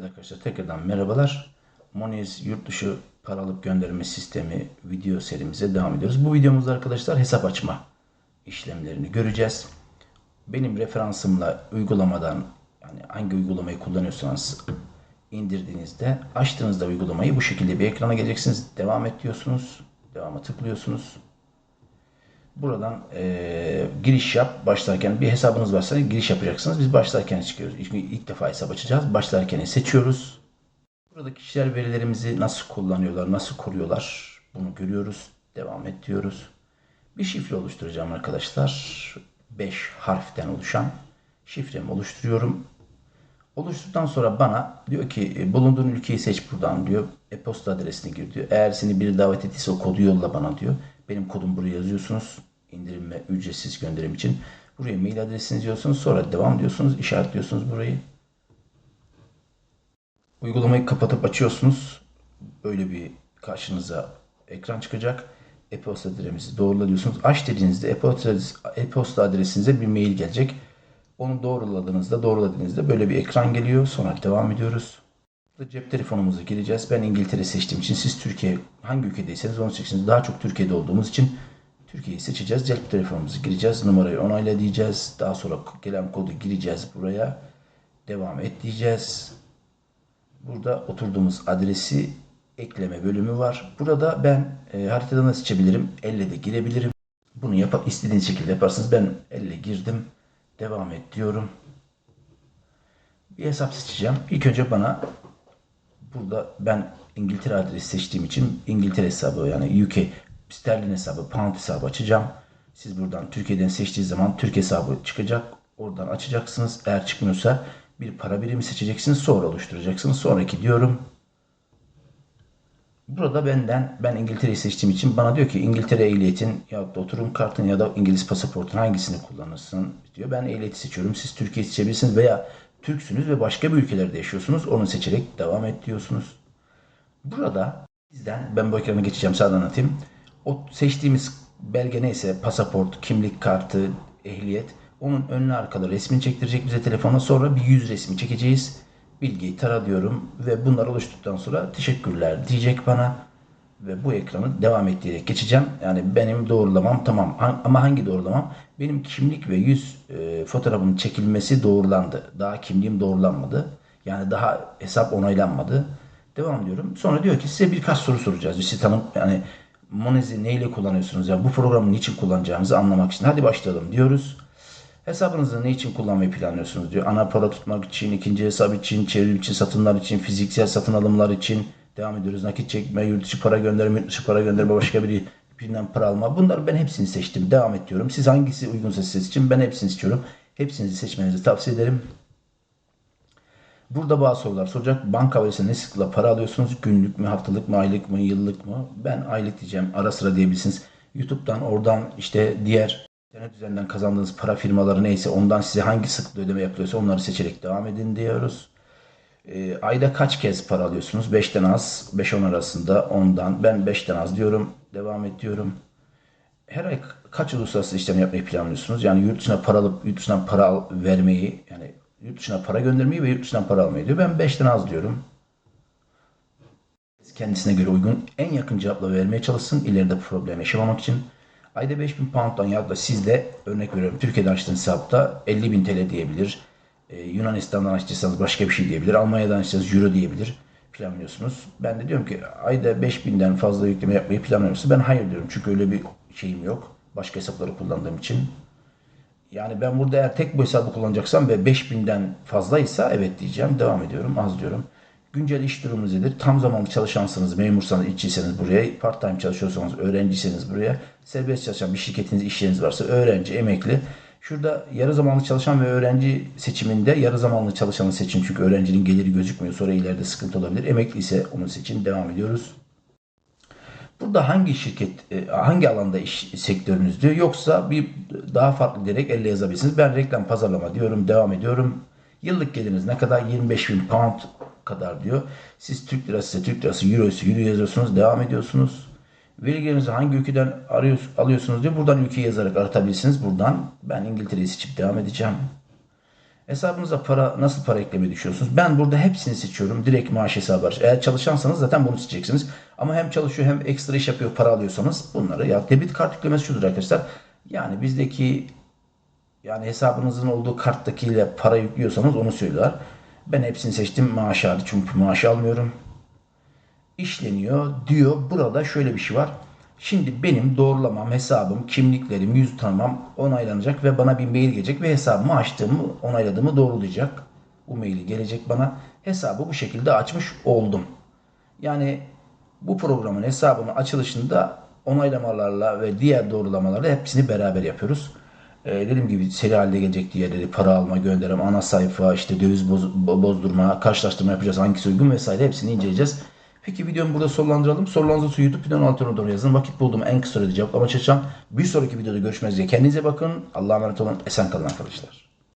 Evet arkadaşlar tekrardan merhabalar. Moniz yurt dışı para alıp gönderme sistemi video serimize devam ediyoruz. Bu videomuzda arkadaşlar hesap açma işlemlerini göreceğiz. Benim referansımla uygulamadan yani hangi uygulamayı kullanıyorsanız indirdiğinizde açtığınızda uygulamayı bu şekilde bir ekrana geleceksiniz. Devam et diyorsunuz. Devama tıklıyorsunuz. Buradan eee, giriş yap. Başlarken bir hesabınız varsa giriş yapacaksınız. Biz başlarken çıkıyoruz. İlk, ilk defa hesap açacağız. Başlarken seçiyoruz. Burada kişiler verilerimizi nasıl kullanıyorlar, nasıl koruyorlar bunu görüyoruz. Devam et diyoruz. Bir şifre oluşturacağım arkadaşlar. 5 harften oluşan şifremi oluşturuyorum. Oluşturduktan sonra bana diyor ki e, bulunduğun ülkeyi seç buradan diyor. E-posta adresini gir diyor. Eğer seni biri davet ettiyse o kodu yolla bana diyor. Benim kodum buraya yazıyorsunuz. İndirim ve ücretsiz gönderim için. Buraya mail adresinizi diyorsunuz. Sonra devam diyorsunuz. işaretliyorsunuz burayı. Uygulamayı kapatıp açıyorsunuz. Böyle bir karşınıza ekran çıkacak. E-posta adresinizi doğrula. Aç dediğinizde e-posta, adresinize bir mail gelecek. Onu doğruladığınızda, doğruladığınızda böyle bir ekran geliyor. Sonra devam ediyoruz. Burada cep telefonumuza gireceğiz. Ben İngiltere seçtiğim için siz Türkiye hangi ülkedeyseniz onu seçiniz. Daha çok Türkiye'de olduğumuz için Türkiye'yi seçeceğiz. Cep telefonumuzu gireceğiz. Numarayı onayla diyeceğiz. Daha sonra gelen kodu gireceğiz buraya. Devam et diyeceğiz. Burada oturduğumuz adresi ekleme bölümü var. Burada ben e, haritadan da seçebilirim. Elle de girebilirim. Bunu yap istediğiniz şekilde yaparsınız. Ben elle girdim. Devam et diyorum. Bir hesap seçeceğim. İlk önce bana burada ben İngiltere adresi seçtiğim için İngiltere hesabı yani UK sterlin hesabı, pound hesabı açacağım. Siz buradan Türkiye'den seçtiği zaman Türk hesabı çıkacak. Oradan açacaksınız. Eğer çıkmıyorsa bir para birimi seçeceksiniz. Sonra oluşturacaksınız. Sonraki diyorum. Burada benden ben İngiltere'yi seçtiğim için bana diyor ki İngiltere ehliyetin ya da oturum kartın ya da İngiliz pasaportun hangisini kullanırsın diyor. Ben ehliyeti seçiyorum. Siz Türkiye seçebilirsiniz veya Türksünüz ve başka bir ülkelerde yaşıyorsunuz. Onu seçerek devam et diyorsunuz. Burada bizden ben bu ekranı geçeceğim sağdan anlatayım. O seçtiğimiz belge neyse pasaport, kimlik kartı, ehliyet onun önlü arkalı resmini çektirecek bize telefona sonra bir yüz resmi çekeceğiz. Bilgiyi tara diyorum ve bunlar oluştuktan sonra teşekkürler diyecek bana ve bu ekranı devam et diyerek geçeceğim. Yani benim doğrulamam tamam ama hangi doğrulamam? Benim kimlik ve yüz e, fotoğrafımın çekilmesi doğrulandı. Daha kimliğim doğrulanmadı. Yani daha hesap onaylanmadı. Devam diyorum. Sonra diyor ki size birkaç soru soracağız. Sizi tanım yani Monezi neyle kullanıyorsunuz? Yani bu programı niçin kullanacağınızı anlamak için. Hadi başlayalım diyoruz. Hesabınızı ne için kullanmayı planlıyorsunuz diyor. Ana para tutmak için, ikinci hesap için, çevrim içi satınlar için, fiziksel satın alımlar için devam ediyoruz. Nakit çekme, yurt dışı para gönderme, yurt dışı para gönderme, başka biri birinden para alma. Bunları ben hepsini seçtim. Devam et. Siz hangisi uygunsa size için ben hepsini istiyorum. Hepsinizi seçmenizi tavsiye ederim. Burada bazı sorular soracak. Banka verisine ne sıklıkla para alıyorsunuz? Günlük mü, haftalık mı, aylık mı, yıllık mı? Ben aylık diyeceğim. Ara sıra diyebilirsiniz. YouTube'dan, oradan işte diğer internet üzerinden kazandığınız para firmaları neyse ondan size hangi sıklıkla ödeme yapılıyorsa onları seçerek devam edin diyoruz. Ee, ayda kaç kez para alıyorsunuz? 5'ten az, 5-10 arasında ondan. Ben 5'ten az diyorum. Devam ediyorum. Her ay kaç uluslararası işlem yapmayı planlıyorsunuz? Yani yurt dışına para alıp yurt dışından para al- vermeyi, yani yurt dışına para göndermeyi ve yurt dışından para almayı diyor. Ben 5'ten az diyorum. Kendisine göre uygun en yakın cevapla vermeye çalışsın ileride problem yaşamamak için. Ayda 5000 pound'dan ya da sizde örnek veriyorum Türkiye'den açtığınız hesapta 50.000 TL diyebilir. Ee, Yunanistan'dan açtıysanız başka bir şey diyebilir. Almanya'dan açtıysanız euro diyebilir. Planlıyorsunuz. Ben de diyorum ki ayda 5000'den fazla yükleme yapmayı planlıyorsa ben hayır diyorum. Çünkü öyle bir şeyim yok. Başka hesapları kullandığım için. Yani ben burada eğer tek bu hesabı kullanacaksam ve 5000'den fazlaysa evet diyeceğim. Devam ediyorum. Az diyorum. Güncel iş durumunuz nedir? Tam zamanlı çalışansanız, memursanız, işçiyseniz buraya, part time çalışıyorsanız, öğrenciyseniz buraya, serbest çalışan bir şirketiniz, iş varsa öğrenci, emekli. Şurada yarı zamanlı çalışan ve öğrenci seçiminde yarı zamanlı çalışanı seçin çünkü öğrencinin geliri gözükmüyor. Sonra ileride sıkıntı olabilir. Emekli ise onu seçin. Devam ediyoruz. Burada hangi şirket, e, hangi alanda iş sektörünüz diyor. Yoksa bir daha farklı diyerek elle yazabilirsiniz. Ben reklam pazarlama diyorum. Devam ediyorum. Yıllık geliriniz ne kadar? 25 bin pound kadar diyor. Siz Türk lirası Türk lirası, euro ise euro yazıyorsunuz. Devam ediyorsunuz. Vergilerinizi hangi ülkeden arıyorsunuz, alıyorsunuz diyor. Buradan ülkeyi yazarak aratabilirsiniz. Buradan ben İngiltere'yi seçip devam edeceğim. Hesabınıza para nasıl para eklemeyi düşünüyorsunuz? Ben burada hepsini seçiyorum. Direkt maaş hesabı var. Eğer çalışansanız zaten bunu seçeceksiniz. Ama hem çalışıyor hem ekstra iş yapıyor para alıyorsanız bunları ya debit kart yüklemesi şudur arkadaşlar. Yani bizdeki yani hesabınızın olduğu karttakiyle para yüklüyorsanız onu söylüyorlar. Ben hepsini seçtim maaş hariç çünkü maaşı almıyorum. İşleniyor diyor. Burada şöyle bir şey var. Şimdi benim doğrulamam, hesabım, kimliklerim, yüz tanımam onaylanacak ve bana bir mail gelecek ve hesabımı açtığımı, onayladığımı doğrulayacak. Bu maili gelecek bana. Hesabı bu şekilde açmış oldum. Yani bu programın hesabının açılışında onaylamalarla ve diğer doğrulamalarla hepsini beraber yapıyoruz. Ee, dediğim gibi seri halde gelecek diğerleri para alma, gönderme, ana sayfa, işte döviz boz- bo- bozdurma, karşılaştırma yapacağız, hangisi uygun vesaire hepsini inceleyeceğiz. Peki videomu burada sonlandıralım. Sorularınızı YouTube videonun altına doğru yazın. Vakit bulduğum en kısa sürede cevaplamaya çalışacağım. Bir sonraki videoda görüşmek üzere. Kendinize bakın. Allah'a emanet olun. Esen kalın arkadaşlar.